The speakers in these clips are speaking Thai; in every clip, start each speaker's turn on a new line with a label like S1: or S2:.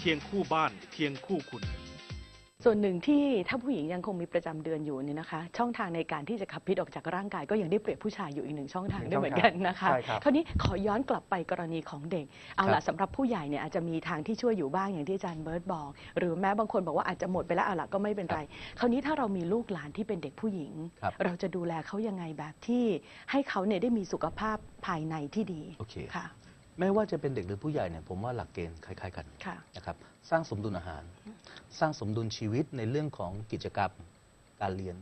S1: ป๊ดเคียงคู่บ้านเคียงคู่คุณ
S2: ส่วนหนึ่งที่ถ้าผู้หญิงยังคงมีประจำเดือนอยู่เนี่ยนะคะ ช่องทางในการที่จะขับพิษออกจากร่างกาย ก็ยังได้เปรียบผู้ชายอยู่อีกหนึ่งช่องทาง
S3: หนึ่ง
S2: ด้วยเหมือนกันนะคะ
S3: ใช่ครับ
S2: คราวนี้ขอย้อนกลับไปกรณีของเด็ก เอา
S4: ครั
S2: ล่ะ
S4: บ
S2: สำหรับผู้ใหญ่เนี่ยอาจจะมีทางที่ช่วยอยู่บ้างอย่างที่อาจารย์เบิร์ตบอก หรือแม้บางคนบอกว่าอาจจะหมดไปแล้วเอาล่ะก็ไม่เป็นไร คราวนี้ถ้าเรามีลูกหลานที่เป็นเด็กผู้หญิง
S4: ครับ
S2: เราจะดูแลเขายังไงแบบที่ให้เขาเนี่ยได้มีสุขภาพภายในที่ดี
S4: โอเค
S2: ค่ะ
S4: ไม่ว่าจะเป็นเด็กหรือผู้ใหญ่เนี่ยผมว่าหลักเกณฑ์คล้ายๆกัน
S2: ค่ะ
S4: นะครับสร้างสมดุลอาหาร สร้างสมดุลชีวิตในเรื่องของกิจกรรมการเรียน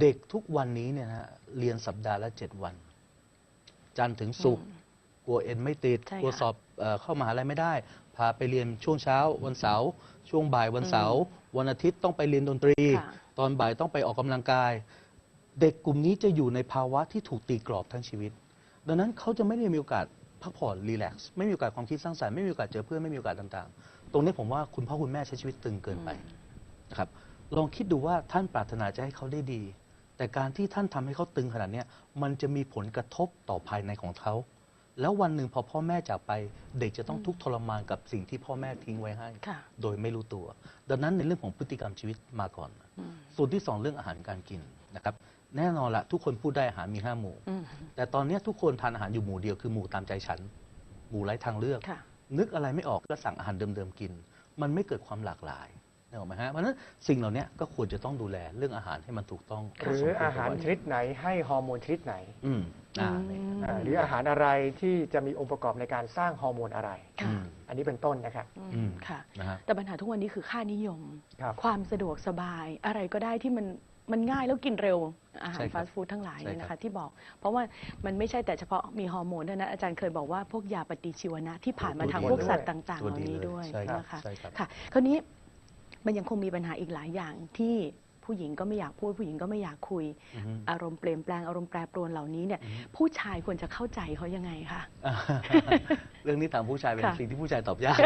S4: เด็กทุกวันนี้เนี่ยนะฮะเรียนสัปดาห์ละเจ็ดวัน จันทร์ถึงศุกร์กลัวเอ็นไม่ติด
S2: ใช่
S4: กลัว
S2: ค่ะ
S4: สอบเออเข้ามหาลัยไม่ได้ พาไปเรียนช่วงเช้าวันเสาร์ช่วงบ่ายวันเสาร์วันอาทิตย์ต้องไปเรียนดนตรี
S2: ค่ะ
S4: ตอนบ่ายต้องไปออกกำลังกาย เด็กกลุ่มนี้จะอยู่ในภาวะที่ถูกตีกรอบทั้งชีวิต ดังนั้นเขาจะไม่ได้มีโอกาส พักผ่อนรีแลกซ์ไม่มีโอกาสความคิดสร้างสรรค์ไม่มีโอกาสเจอเพื่อนไม่มีโอกาสต่างๆ ตรงนี้ผมว่าคุณพ่อคุณแม่ใช้ชีวิตตึงเกินไปนะครับลองคิดดูว่าท่านปรารถนาจะให้เขาได้ดี แต่การที่ท่านทำให้เขาตึงขนาดเนี้ยมันจะมีผลกระทบต่อภายในของเขา แล้ววันหนึ่งพอพ่อแม่จากไป เด็กจะต้องทุกข์ทรมานกับสิ่งที่พ่อแม่ทิ้งไว้ให้
S2: ค่ะ
S4: โดยไม่รู้ตัว ดังนั้นในเรื่องของพฤติกรรมชีวิตมาก่อน
S2: อืม
S4: ส่วนที่สองเรื่องอาหารการกินนะครับ แน่นอนละทุกคนพูดได้อาหารมีห้าหมู่
S2: อืม
S4: แต่ตอนเนี้ยทุกคนทานอาหารอยู่หมู่เดียวคือหมู่ตามใจฉัน หมู่ไร้ทางเลือก
S2: ค่ะ
S4: นึกอะไรไม่ออกก็สั่งอาหารเดิมๆกิน มันไม่เกิดความหลากหลายนึกออกไหมฮะเพราะฉะนั้นสิ่งเหล่านี้ก็ควรจะต้องดูแลเรื่องอาหารให้มันถูกต้อง
S3: หรืออาหารชนิดไหนให้ฮอร์โมนชนิดไหน
S4: อืมอ่า
S2: อืม
S4: นี่
S3: อ่าหรืออาหารอะไรที่จะมีองค์ประกอบในการสร้างฮอร์โมนอะไร
S2: ค่ะ
S4: อืม
S3: อันนี้เป็นต้นนะครับ
S4: อืม
S2: ค่ะ
S4: นะฮะ
S2: แต่ปัญหาทุกวันนี้คือค่านิยม
S3: ครับ
S2: ความสะดวกสบายอะไรก็ได้ที่มัน มันง่ายแล้วกินเร็วอาหาร
S4: ใช่ครับ
S2: ฟาสต์ฟู้ดทั้งหลาย
S4: ใช่
S2: เนี่ยนะ
S4: ครั
S2: คะ
S4: บ
S2: ที่บอก เพราะว่ามันไม่ใช่แต่เฉพาะมีฮอร์โมนเท่านั้นอาจารย์เคยบอกว่าพวกยาปฏิชีวนะที่ผ่านมาทางพวกสัตว์ต่างๆ
S4: ตัว
S2: เหล่า
S4: ดี
S2: นี้
S4: เลย
S2: ด้วย
S4: ใช่ครับ
S2: นะคะ
S4: ใช่ครับ
S2: ค่ะคราวนี้มันยังคงมีปัญหาอีกหลายอย่างที่ ผู้หญิงก็ไม่อยากพูด ผู้หญิงก็ไม่อยากคุย
S4: อือฮึ
S2: อารมณ์เปลี่ยนแปลงอารมณ์แปรปรวนเหล่านี้เนี่ย
S4: อือฮึ
S2: ผู้ชายควรจะเข้าใจเขายังไงคะ
S4: เรื่องนี้ถามผู้ชายเป็น
S2: ค่ะ
S4: สิ่งที่ผู้ชายตอบยาก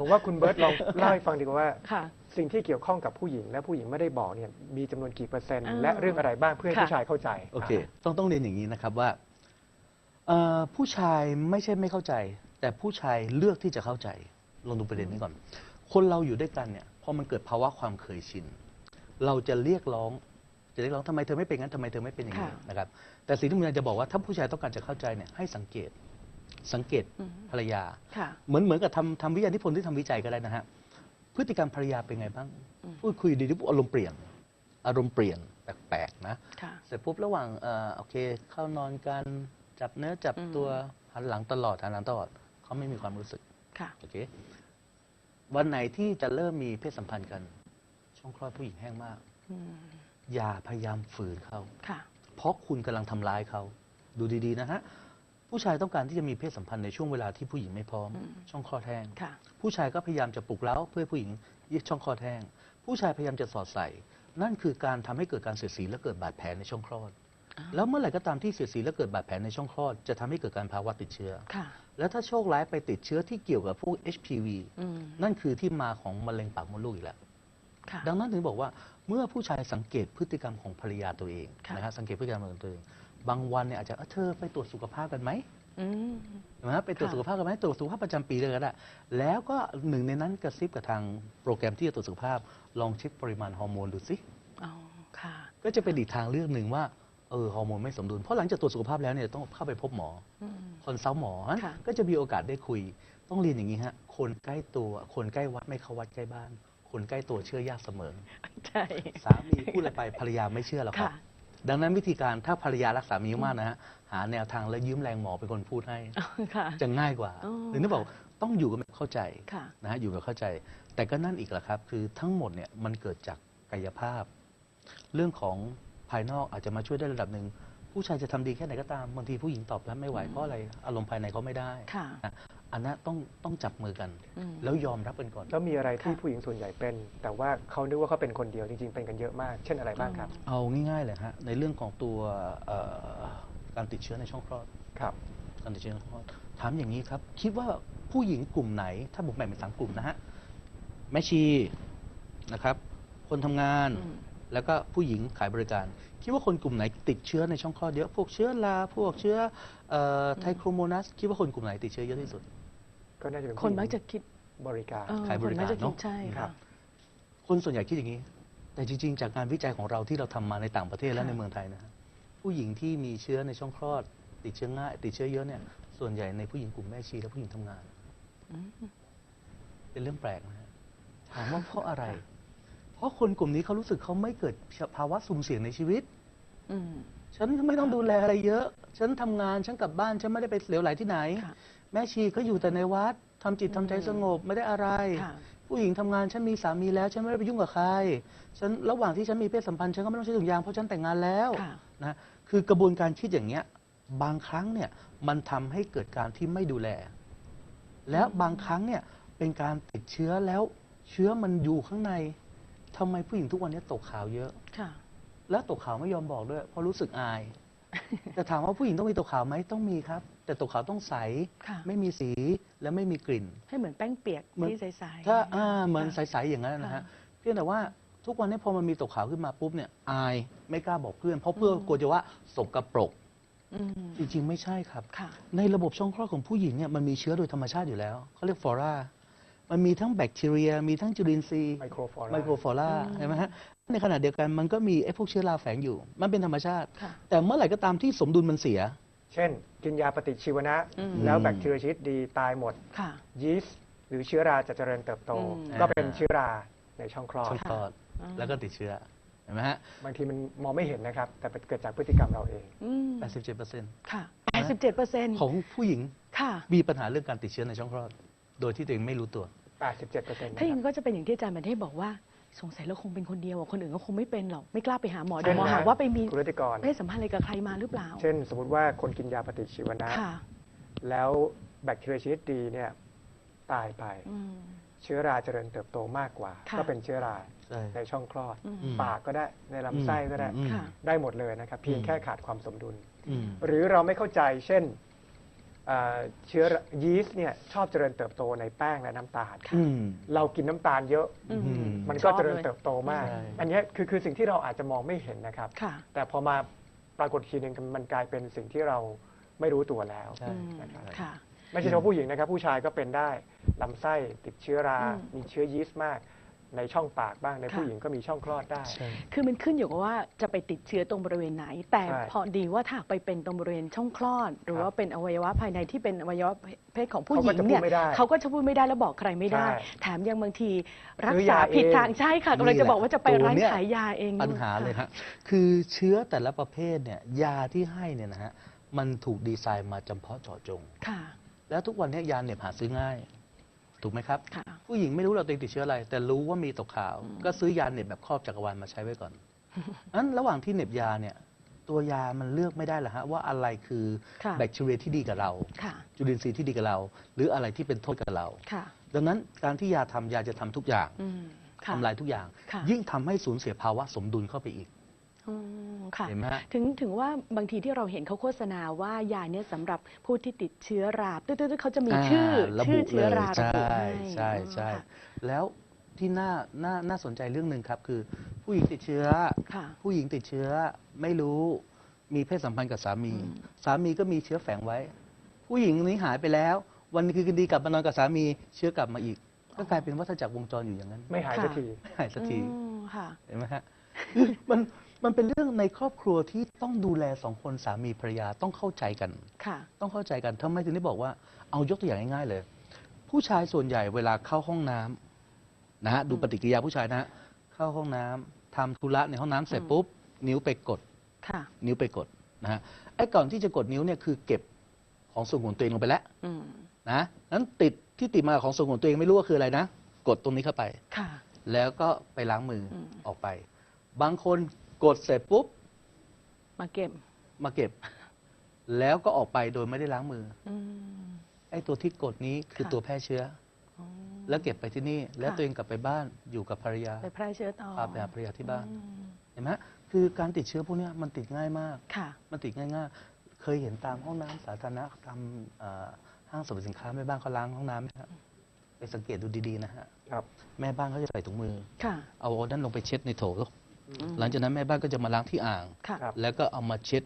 S3: ผมว่าคุณเบิร์ตลองเล่าให้ฟังดีกว่าว่า
S2: ค่ะ
S3: สิ่งที่เกี่ยวข้องกับผู้หญิง และผู้หญิงไม่ได้บอกเนี่ยมีจำนวนกี่เปอร์เซ็นต์
S2: อ่า
S3: และเรื่องอะไรบ้างเพื่อให้
S2: ค่ะ
S3: ผู้ชายเข้าใจ
S4: โอเคต้องต้องเรียนอย่างนี้นะครับว่าเอ่อผู้ชายไม่ใช่ไม่เข้าใจ แต่ผู้ชายเลือกที่จะเข้าใจลองดูประเด็นนี้ก่อน คนเราอยู่ด้วยกันเนี่ยพอมันเกิดภาวะความเคยชิน เราจะเรียกร้อง จะเรียกร้องทำไมเธอไม่เป็นงั้นทำไมเธอไม่เป็นอย่างนี้
S2: ค่ะ
S4: นะครับ แต่สิ่งที่ผมอยากจะบอกว่าถ้าผู้ชายต้องการจะเข้าใจเนี่ยให้สังเกตสังเกต
S2: อืม
S4: ภรรยา
S2: ค่ะ
S4: เหมือนเหมือนกับทำทำวิทยานิพนธ์ที่ทำวิจัยก็ได้นะฮะพฤติกรรมภรรยาเป็นไงบ้าง
S2: อืม
S4: พูดคุยดีๆปุ๊บอารมณ์เปลี่ยน อารมณ์เปลี่ยนแปลกๆนะ
S2: ค่ะ
S4: เสร็จปุ๊บระหว่างเอ่อโอเคเข้านอนกันจับเนื้อจับ
S2: อืม
S4: ตัวหันหลังตลอดหันหลังตลอดเขาไม่มีความรู้สึก
S2: ค่ะ
S4: โอเควันไหนที่จะเริ่มมีเพศสัมพันธ์กัน ช่องคลอดผู้หญิงแห้งมาก
S2: อืม
S4: อย่าพยายามฝืนเขา
S2: ค่ะ
S4: เพราะคุณกำลังทำร้ายเขา ดูดีๆนะฮะ ผู้ชายต้องการที่จะมีเพศสัมพันธ์ในช่วงเวลาที่ผู้หญิงไม่พร้อม
S2: อืม
S4: ช่องคลอดแห้ง
S2: ค่ะ
S4: ผู้ชายก็พยายามจะปลุกเร้าเพื่อให้ผู้หญิงยึดช่องคลอดแห้ง ผู้ชายพยายามจะสอดใส่ นั่นคือการทำให้เกิดการเสียดสีและเกิดบาดแผลในช่องคลอด
S2: อ่า
S4: แล้วเมื่อไหร่ก็ตามที่เสียดสีและเกิดบาดแผลในช่องคลอด จะทำให้เกิดการภาวะติดเชื้อ
S2: ค่ะ
S4: แล้วถ้าโชคร้ายไปติดเชื้อที่เกี่ยวกับพวก HPV
S2: อืม
S4: นั่นคือที่มาของมะเร็งปากมดลูกอีกแล้ว
S2: ค่ะ
S4: ดังนั้นถึงบอกว่าเมื่อผู้ชายสังเกตพฤติกรรมของภรรยาตัวเอง
S2: ค่ะ
S4: นะครับสังเกตพฤติกรรมของตัวเอง บางวันเนี่ยอาจจะเอ้าเธอไปตรวจสุขภาพกันไหม
S2: อืม
S4: เห็นไหมครับไปตรวจ
S2: ค่ะ
S4: สุขภาพกันไหมตรวจสุขภาพประจำปีเลยก็ได้แล้วก็หนึ่งในนั้นกระซิบกับทางโปรแกรมที่จะตรวจสุขภาพ ลองเช็คปริมาณฮอร์โมนดูสิ
S2: อ๋อค่ะ
S4: ก็จะเป็นอีกทางเลือกหนึ่งว่าเออฮอร์โมนไม่สมดุลเพราะหลังจากตรวจสุขภาพแล้วเนี่ยต้องเข้าไปพบหมอ
S2: อืม
S4: คอนซัลท์หมอฮะ
S2: ค่ะ
S4: ก็จะมีโอกาสได้คุย ต้องเรียนอย่างนี้ฮะคนใกล้ตัวคนใกล้วัดไม่เข้าวัดใกล้บ้าน คนใกล้ตัวเชื่อยากเสมอ
S2: ใช่
S4: สามีพูดอะไรไปภรรยาไม่เชื่อหรอกครับ
S2: ค่ะ
S4: ดังนั้นวิธีการถ้าภรรยารักสามีมากนะฮะหาแนวทางและยืมแรงหมอเป็นคนพูดให้
S2: อ๋อค่ะ
S4: จะง่ายกว่า
S2: อ๋อ
S4: หรือนึกบอกต้องอยู่กันแบบเข้าใจ
S2: ค่ะ
S4: นะฮะอยู่แบบเข้าใจ แต่ก็นั่นอีกแหละครับ คือทั้งหมดเนี่ยมันเกิดจากกายภาพ เรื่องของภายนอกอาจจะมาช่วยได้ระดับหนึ่งผู้ชายจะทำดีแค่ไหนก็ตามบางทีผู้หญิงตอบรับไม่ไหวเพราะอะไรอารมณ์ภายในเขาไม่ได้
S2: ค่ะ
S4: นะ อันนั้นต้องต้องจับมือกัน
S2: อืม
S4: แล้วยอมรับกันก่อน
S3: แล้วมีอะไรที่
S2: ค่ะ
S3: ผู้หญิงส่วนใหญ่เป็น แต่ว่าเขานึกว่าเขาเป็นคนเดียวจริงๆเป็นกันเยอะมาก เช่นอะไรบ้างครับ
S4: เอาง่ายๆเลยฮะในเรื่องของตัวเอ่อการติดเชื้อในช่องคลอด
S3: ครับ
S4: การติดเชื้อในช่องคลอดถามอย่างนี้ครับ คิดว่าผู้หญิงกลุ่มไหน ถ้าผมแบ่งเป็นสามกลุ่มนะฮะแม่ชีนะครับ คนทำงาน
S2: อืม
S4: แล้วก็ผู้หญิงขายบริการ คิดว่าคนกลุ่มไหนติดเชื้อในช่องคลอดเยอะพวกเชื้อราพวกเชื้อเอ่อไทโครโมนัส คิดว่าคนกลุ่มไหนติดเชื้อเยอะที่สุด
S3: ก็น่าจะเป็น
S2: คน
S3: ผู้หญิง
S2: มักจะคิด
S3: บริการ
S2: เออ
S4: ขายบริการ
S2: คน่จะคิด
S4: เนอะ
S2: ใช่
S3: ครั
S2: ค่ะ
S3: บ
S4: คนส่วนใหญ่คิดอย่างนี้ แต่จริง ๆ จากการวิจัยของเราที่เราทำมาในต่างประเทศและ
S2: ค่ะ
S4: ในเมืองไทยนะฮะผู้หญิงที่มีเชื้อในช่องคลอด ติดเชื้อง่าย ติดเชื้อเยอะเนี่ย ส่วนใหญ่ในผู้หญิงกลุ่มแม่ชีและผู้หญิงทำงาน
S2: อืม
S4: เป็นเรื่องแปลกนะฮะถามว่าเพราะอะไรเพ ราะคนกลุ่มนี้เขารู้สึกเขาไม่เกิดภาวะสุ่มเสี่ยงในชีวิต
S2: อืม
S4: ฉันไม่ต้องดูแลอะไรเยอะ ฉันทำงาน ฉันกลับบ้าน ฉันไม่ได้ไปเหลวไหลที่ไหน
S2: ค่ะ
S4: แม่ชีก็อยู่แต่ในวัดทำจิตทำใจ
S2: อืม
S4: สงบไม่ได้อะไร
S2: ค่ะ
S4: ผู้หญิงทำงานฉันมีสามีแล้ว ฉันไม่ได้ไปยุ่งกับใคร ฉันระหว่างที่ฉันมีเพศสัมพันธ์ฉันก็ไม่ต้องใช้ถุงยางเพราะฉันแต่งงานแล้ว
S2: ค่ะ
S4: นะคือกระบวนการคิดอย่างเงี้ยบางครั้งเนี่ยมันทำให้เกิดการที่ไม่ดูแล แล้วบางครั้งเนี่ยเป็นการติดเชื้อแล้วเชื้อมันอยู่ข้างใน ทำไมผู้หญิงทุกวันนี้ตกขาวเยอะ
S2: ค่ะ
S4: แล้วตกขาวไม่ยอมบอกด้วย เพราะรู้สึกอาย แต่ถามว่าผู้หญิงต้องมีตกขาวไหมต้องมีครับ แต่ตกขาวต้องใส
S2: ค่ะ
S4: ไม่มีสีและไม่มีกลิ่น
S2: ให้เหมือนแป้งเปียก
S4: เหมือน
S2: ที่ใสๆ
S4: ถ้าอ่าเหมือน
S2: ค่ะ
S4: ใสๆอย่างนั้นนะฮะ
S2: ค่ะ
S4: เพียงแต่ว่าทุกวันนี้พอมันมีตกขาวขึ้นมาปุ๊บเนี่ยอายไม่กล้าบอกเพื่อน เพราะเพื่อนกลัวจะว่าสกปรก
S2: อืม
S4: จริงๆ ไม่ใช่ครับ
S2: ค่ะ
S4: ในระบบช่องคลอดของผู้หญิงเนี่ยมันมีเชื้อโดยธรรมชาติอยู่แล้วเขาเรียกฟลอรา มันมีทั้งแบคทีเรีย มีทั้งจุลินทรีย์
S3: ไมโครฟลอรา
S4: ไมโครฟลอรา
S2: อืม
S4: เห็นไหมฮะในขณะเดียวกันมันก็มีไอ้พวกเชื้อราแฝงอยู่ มันเป็นธรรมชาติ
S2: ค่ะ
S4: แต่เมื่อไหร่ก็ตามที่สมดุลมันเสีย
S3: เช่น กินยาปฏิชีวนะ
S2: อืม
S3: แล้วแบคทีเรียชนิดดีตายหมด
S2: ค่ะ
S3: ยีสต์หรือเชื้อราจะเจริญเติบโต
S2: อืม
S3: ก็เป็นเชื้อราในช่องคลอด
S4: ช่องคลอด
S2: อืม
S4: แล้วก็ติดเชื้อเห็นไหมฮะ
S3: บางทีมันมองไม่เห็นนะครับ แต่เป็นเกิดจากพฤติกรรมเราเอง
S2: อืม
S4: 87%
S2: ค่ะ 87เปอร์เซ็นต์
S4: ของผู้หญิง
S2: ค่ะ
S4: มีปัญหาเรื่องการติดเชื้อในช่องคลอด โดยที่ตัวเองไม่รู้ตัว
S3: 87%นะ
S2: ถ้าอย่าง
S3: ครับ
S2: นั้นก็จะเป็นอย่างที่อาจารย์มันได้บอกว่า สงสัยเราคงเป็นคนเดียวอะคนอื่นก็คงไม่เป็นหรอก ไม่กล้าไปหาหมอ
S3: เช่
S2: เดี๋ย
S3: น
S2: วหมอ
S3: นะ
S2: หาว่าไปมี
S3: คุณรัติกร
S2: เพศสัมพันธ์อะไรกับใครมาหรือเปล่า
S3: เช่น สมมติว่าคนกินยาปฏิชีวนะ
S2: ค่ะ
S3: แล้วแบคทีเรียชนิดดีเนี่ยตายไป
S2: อืม
S3: เชื้อราเจริญเติบโตมากกว่า
S2: ค่ะ
S3: ก็เป็นเชื้อรา
S4: ใช่
S3: ในช่องคลอด
S2: อืม
S4: อืม
S3: ปากก็ได้ในลำไส้ก็ได้
S4: อืม
S2: ค่ะ
S3: ได้หมดเลยนะครับ เพียง
S4: อืม
S3: แค่ขาดความสมดุล
S4: อืม
S3: หรือเราไม่เข้าใจ เช่น เอ่อเชื้อยีสต์เนี่ยชอบเจริญเติบโตในแป้งและน้ำตาล
S2: ค่ะ
S4: อืม
S3: เรากินน้ำตาลเยอะ
S2: อืม
S4: อืม
S3: มันก็
S2: ชอบ
S3: เจริญ
S2: ลย
S3: เติบโตมาก
S4: ใช่
S3: อันเนี้ยคือคือสิ่งที่เราอาจจะมองไม่เห็นนะครับ
S2: ค่ะ
S3: แต่พอมาปรากฏทีหนึ่งมันกลายเป็นสิ่งที่เราไม่รู้ตัวแล้ว
S4: ใช่
S2: อืม
S3: นะครับ
S2: ค่ะ
S3: ไม่ใช่เฉพาะผู้หญิงนะครับ ผู้ชายก็เป็นได้ลำไส้ติดเชื้อรา
S2: อืม
S3: มีเชื้อยีสต์มาก ในช่องปากบ้างใน
S2: ค่ะ
S3: ผู้หญิงก็มีช่องคลอดได้
S4: ใช่
S2: คือมันขึ้นอยู่กับว่าจะไปติดเชื้อตรงบริเวณไหน แต่
S3: ใช่
S2: พอดีว่าถ้าหากไปเป็นตรงบริเวณช่องคลอด หรือ
S3: ครับ
S2: ว่าเป็นอวัยวะภายในที่เป็นอวัยวะเพศของผู้ห
S3: เขา
S2: ญิ
S3: ก็
S2: ง
S3: จะพูด
S2: เนี่ย
S3: ไม่ได้
S2: เขาก็จะพูดไม่ได้แล้วบอกใครไม่ได้
S3: ใช่
S2: แถมยังบางทีรัก
S3: ซื้อ
S2: ษายาผิด
S3: เอง
S2: ทางใช่ค่ะกำลังจะบอกว่าจะไป
S4: ตัว
S2: ร้าน
S4: เนี้ย
S2: ขายยาเอง
S4: ปัญหาเลยฮะคือเชื้อแต่ละประเภทเนี่ยยาที่ให้เนี่ยนะฮะมันถูกดีไซน์มาจำเพาะเจาะจง
S2: ค่ะ
S4: แล้วทุกวันนี้ยาเหน็บหาซื้อง่าย ถูกไหมครับ
S2: ค่ะ
S4: ผู้หญิงไม่รู้เราตัวเองติดเชื้ออะไร แต่รู้ว่ามีตกขาว
S2: อืม
S4: ก็ซื้อยาเหน็บแบบครอบจักรวาลมาใช้ไว้ก่อนนั้นระหว่างที่เหน็บยาเนี่ย ตัวยามันเลือกไม่ได้หรอฮะว่าอะไรคือ
S2: ค่ะ
S4: แบคทีเรียที่ดีกับเรา
S2: ค่ะ
S4: จุลินทรีย์ที่ดีกับเรา หรืออะไรที่เป็นโทษกับเรา
S2: ค่ะ
S4: ดังนั้นการที่ยาทำยาจะทำทุกอย่าง
S2: อืมค่ะ
S4: ทำลายทุกอย่าง
S2: ค่ะ
S4: ยิ่งทำให้สูญเสียภาวะสมดุลเข้าไปอีก
S2: อืม ค่ะ
S4: เห็นไหมฮะ
S2: ถึงถึงว่าบางทีที่เราเห็นเขาโฆษณาว่ายาเนี่ยสำหรับผู้ที่ติดเชื้อราตึ๊ดๆๆเขาจะมีชื่อ
S4: ระ
S2: ชื่
S4: บุ
S2: อเชื้อราระ
S4: ใช่
S2: บุให้
S4: ใช่ใช่
S2: อ๋อค่ะ
S4: แล้วที่น่าน่าน่าสนใจเรื่องหนึ่งครับ คือผู้หญิงติดเชื้อ
S2: ค่ะ
S4: ผู้หญิงติดเชื้อไม่รู้มีเพศสัมพันธ์กับสามี
S2: อืม
S4: สามีก็มีเชื้อแฝงไว้ ผู้หญิงนี้หายไปแล้ว วันคืนดีกลับมานอนกับสามีเชื้อกลับมาอีก ก็กลายเป็นวัฏจักรวงจรอยู่อย่างนั้น
S3: ไม่หายสักที
S4: ไม่หายสักที
S2: อืมค่ะ
S4: เห็นไหมฮะคือมัน มันเป็นเรื่องในครอบครัวที่ต้องดูแลสองคนสามีภรรยาต้องเข้าใจกัน
S2: ค่ะ
S4: ต้องเข้าใจกันทำไมถึงได้บอกว่าเอายกตัวอย่างง่ายๆเลย ผู้ชายส่วนใหญ่เวลาเข้าห้องน้ำนะฮะดูปฏิกิริยาผู้ชายนะฮะเข้าห้องน้ำทำธุระในห้องน้ำเสร็จ
S2: อืม
S4: ปุ๊บ นิ้วไปกด
S2: ค่ะ
S4: นิ้วไปกดนะฮะไอ้ก่อนที่จะกดนิ้วเนี่ยคือเก็บของส่วนของตัวเองลงไปแล้ว
S2: อืม
S4: นะนั้นติดที่ติดมาของส่วนของตัวเองไม่รู้ว่าคืออะไรนะ กดตรงนี้เข้าไป
S2: ค่ะ
S4: แล้วก็ไปล้างมืออ
S2: ม
S4: ออกไป บางคน กดเสร็จปุ๊บ
S2: มาเก็บ
S4: มาเก็บ แล้วก็ออกไปโดยไม่ได้ล้างมือ
S2: อืม
S4: ไอ้ตัวที่กดนี้คือ
S2: ค่ะ
S4: ตัวแพร่เชื้อ
S2: อ๋อ
S4: แล้วเก็บไปที่นี่ แล้ว
S2: ค่ะ
S4: ตัวเองกลับไปบ้านอยู่กับภรรยา
S2: ไปแพร่เชื้อต่อ
S4: พาไปหาภรรยาที่บ้าน
S2: อืม
S4: เห็นไหมคือการติดเชื้อพวกเนี้ยมันติดง่ายมาก
S2: ค่ะ
S4: มันติดง่ายๆเคยเห็นตามห้องน้ำสาธารณะตามเอ่อห้างสรรพสินค้าแม่บ้านเขาล้างห้องน้ำไหมครับไปสังเกตดูดีๆนะฮะ
S3: ครับ
S4: แม่บ้านเขาจะใส่ถุงมือ
S2: ค่ะ
S4: เอาอันนั้นลงไปเช็ดในโถ
S2: อืม
S4: หลังจากนั้นแม่บ้านก็จะมาล้างที่อ่าง
S2: ค่ะ
S3: ครับ
S4: แล้วก็เอามาเช็ด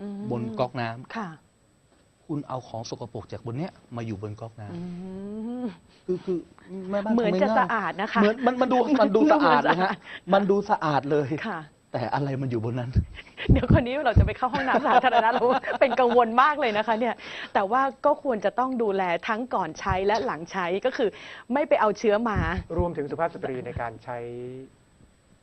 S2: อืม
S4: บนก๊อกน้ำ
S2: ค่ะ
S4: พคุณเอาของสกปรกจากบนเนี้ยมาอยู่บนก๊อกน้
S2: อืมำ
S4: คือคือแม่บ้าน
S2: เหมือน
S4: ทำ
S2: จะ
S4: ง่ยๆ
S2: สะอาดนะคะ
S4: เหมือนมันมันดูมันดูสะอาด
S2: เหมือน
S4: นะ
S2: สะอา
S4: ฮะ
S2: ด
S4: มันดูสะอาดเลย
S2: ค่ะ
S4: แต่อะไรมันอยู่บนนั้น
S2: เดี๋ยวคนนี้เราจะไปเข้าห้องน้ำสาธารณะเราเป็นกังวลมากเลยนะคะเนี่ย แต่ว่าก็ควรจะต้องดูแลทั้งก่อนใช้และหลังใช้ก็คือ ไม่ไปเอาเชื้อมา
S3: รวมถึงสุภาพสตรีในการใช้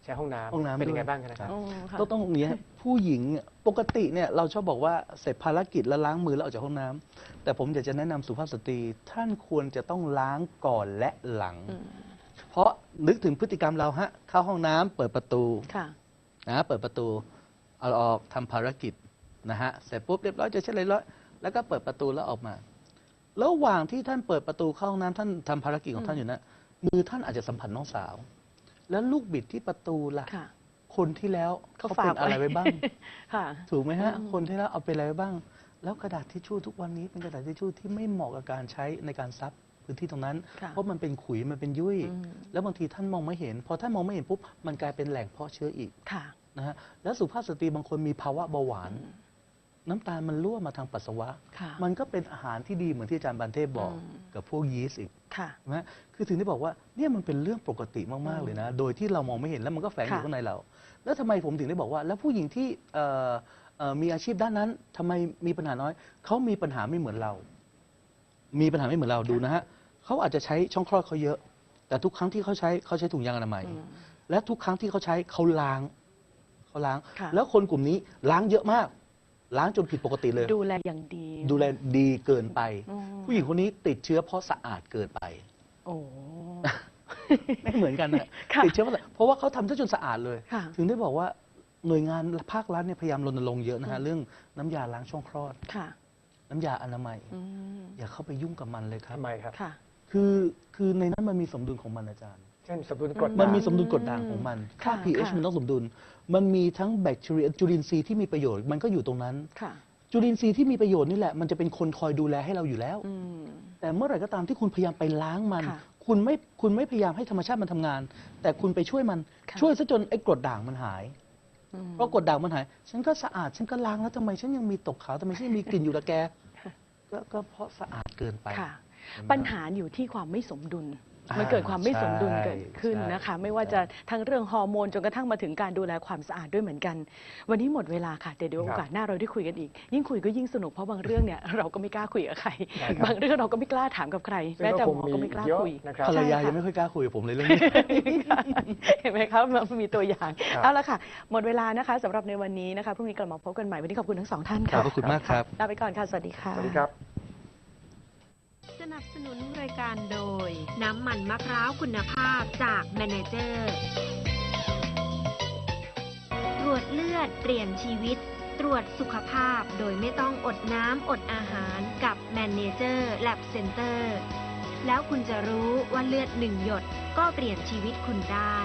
S3: ใช้ห้องน้ำ
S4: ห้องน้ำ
S3: เป็นยังไง
S4: ด้วย
S3: บ้างกันนะครับ
S2: อ๋อค่ะ
S4: ก็ต้องอย่างนี้ฮะผู้หญิงเนี่ยปกติเนี่ยเราชอบบอกว่าเสร็จภารกิจแล้วล้างมือแล้วออกจากห้องน้ำแต่ผมอยากจะแนะนำสุภาพสตรีท่านควรจะต้องล้างก่อนและหลัง
S2: อืม
S4: เพราะนึกถึงพฤติกรรมเราฮะเข้าห้องน้ำเปิดประตู
S2: ค่ะ
S4: นะเปิดประตูเอาออกทำภารกิจนะฮะเสร็จปุ๊บเรียบร้อยจะเช็ดเลยร้อยแล้วก็เปิดประตูแล้วออกมา ระหว่างที่ท่านเปิดประตูเข้าห้องน้ำท่านทำภารกิจของท่านอยู่นะมือท่านอาจจะสัมผัสน้องสาว แล้วลูกบิดที่ประตูล่ะ
S2: ค่ะ
S4: คนที่แล้ว
S2: เขา
S4: เขา
S2: ฝา
S4: เป็
S2: ก
S4: นอะไร
S2: ไว้
S4: ไว้บ้าง
S2: ค่ะ
S4: ถูกไหมฮะ
S2: อืม
S4: คนที่แล้วเอาไปอะไรไว้บ้าง แล้วกระดาษทิชชู่ทุกวันนี้เป็นกระดาษทิชชู่ที่ไม่เหมาะกับการใช้ในการซับพื้นที่ตรงนั้น
S2: ค่ะ
S4: เพราะมันเป็นขุยมันเป็นยุ่ย
S2: อืม
S4: แล้วบางทีท่านมองไม่เห็น พอท่านมองไม่เห็นปุ๊บมันกลายเป็นแหล่งเพาะเชื้ออีก
S2: ค่ะ
S4: นะฮะแล้วสุภาพสตรีบางคนมีภาวะเบาหวาน
S2: อืม
S4: น้ำตาลมันรั่วมาทางปัสสาวะ
S2: ค่ะ
S4: มันก็เป็นอาหารที่ดีเหมือนที่อาจารย์บันเทพบอก
S2: อืม
S4: กับพวกยีสต์อีก
S2: ค่ะ
S4: นะคือถึงได้บอกว่าเนี่ยมันเป็นเรื่องปกติมาก ๆ เลยนะ โดยที่เรามองไม่เห็นแล้วมันก็แฝงอยู่
S2: ค่ะ
S4: ข้างในเรา แล้วทำไมผมถึงได้บอกว่า แล้วผู้หญิงที่เอ่อเอ่อมีอาชีพด้านนั้นทำไมมีปัญหาน้อย เขามีปัญหาไม่เหมือนเรา มีปัญหาไม่เหมือนเราดูนะฮะเขาอาจจะใช้ช่องคลอดเขาเยอะ แต่ทุกครั้งที่เขาใช้เขาใช้ถุงยางอนามัย
S2: อืม
S4: และทุกครั้งที่เขาใช้เขาล้างเขาล้าง
S2: ค่ะ
S4: แล้วคนกลุ่มนี้ล้างเยอะมาก ล้างจนผิดปกติเลย
S2: ดูแลอย่างดี
S4: ดูแลดีเกินไป
S2: อืม
S4: ผู้หญิงคนนี้ติดเชื้อเพราะสะอาดเกินไป
S2: โอ้
S4: ไม่เหมือนกันนะ
S2: ค่ะ
S4: ติดเชื้อเพราะเพราะว่าเขาทำซะจนสะอาดเลย
S2: ค่ะ
S4: ถึงได้บอกว่าหน่วยงานภาครัฐเนี่ยพยายามรณรงค์เยอะนะฮะ
S2: อืม
S4: เรื่องน้ำยาล้างช่องคลอด
S2: ค่ะ
S4: น้ำยาอนามัย
S2: อืม
S4: อย่าเข้าไปยุ่งกับมันเลยครับ
S3: ทำไมครับ
S2: ค่ะ
S4: คือคือในนั้นมันมีสมดุลของมันอาจารย์
S3: เช่นสมดุลกรด
S4: มัน
S3: ด่าง
S4: มีสมดุลกรดด่างของมันค่า
S2: ค่ะ
S4: pH
S2: ค่ะ
S4: มันต้องสมดุล มันมีทั้งแบคทีเรียจุลินทรีย์ที่มีประโยชน์มันก็อยู่ตรงนั้น
S2: ค่ะ
S4: จุลินทรีย์ที่มีประโยชน์นี่แหละ มันจะเป็นคนคอยดูแลให้เราอยู่แล้ว
S2: อืม
S4: แต่เมื่อไหร่ก็ตามที่คุณพยายามไปล้างมัน
S2: ค่ะ
S4: คุณไม่คุณไม่พยายามให้ธรรมชาติมันทำงาน แต่คุณไปช่วยมัน
S2: ค่ะ
S4: ช่วยซะจนไอ้กรดด่างมันหาย
S2: อืม
S4: เพราะกรดด่างมันหาย ฉันก็สะอาดฉันก็ล้างแล้วทำไมฉันยังมีตกขาวทำไมฉันยังมีกลิ่นอยู่ละแกก็ก็เพราะสะอาดเกินไป
S2: ค่ะ
S4: เห็นไหม
S2: ปัญหาอยู่ที่ความไม่สมดุล
S4: อ่า
S2: มันเกิดความไม่สมดุล
S4: ใช่
S2: เกิดขึ้น
S4: ใช่
S2: นะคะ ไม่ว่า
S4: ใช่
S2: จะทั้งเรื่องฮอร์โมนจนกระทั่งมาถึงการดูแลความสะอาดด้วยเหมือนกัน วันนี้หมดเวลาค่ะแต่เดี๋ยว
S3: ครับ
S2: โอกาสหน้าเราได้คุยกันอีก ยิ่งคุยก็ยิ่งสนุกเพราะบางเรื่องเนี่ยเราก็ไม่กล้าคุยกับใคร
S3: ใช่ครับ
S2: บางเรื่องเราก็ไม่กล้าถามกับใคร
S3: ซึ่ง
S2: แม้แต่
S3: ก็
S2: ห
S3: ค
S2: ม
S3: ง
S2: อ
S3: มี
S2: ก็ไม่กล้า
S3: เยอะ
S2: คุย
S3: นะครับ
S4: ภรรยา
S2: ใช่ค่ะ
S4: ยังไม่ค่อยกล้าคุยกับผมเลยเรื่องนี้
S2: เห็นไหมครับมันมีตัวอย่าง
S3: ครับ
S2: เอาละค่ะหมดเวลานะคะสำหรับในวันนี้นะคะพรุ่งนี้กลับมาพบกันใหม่วันนี้ขอบคุณทั้งสองท่าน
S4: ข
S2: ค่ะ
S4: อบพระคุณมากครับ
S2: ลาไปก่อนค่ะสวัสดีค่ะ
S3: สวัสดีครับ
S5: สนับสนุนรายการโดย น้ำมันมะพร้าวคุณภาพจากแมเนเจอร์ตรวจเลือดเปลี่ยนชีวิต ตรวจสุขภาพโดยไม่ต้องอดน้ำอดอาหารกับแมเนเจอร์แลบเซ็นเตอร์แล้วคุณจะรู้ว่าเลือดหนึ่งหยดก็เปลี่ยนชีวิตคุณได้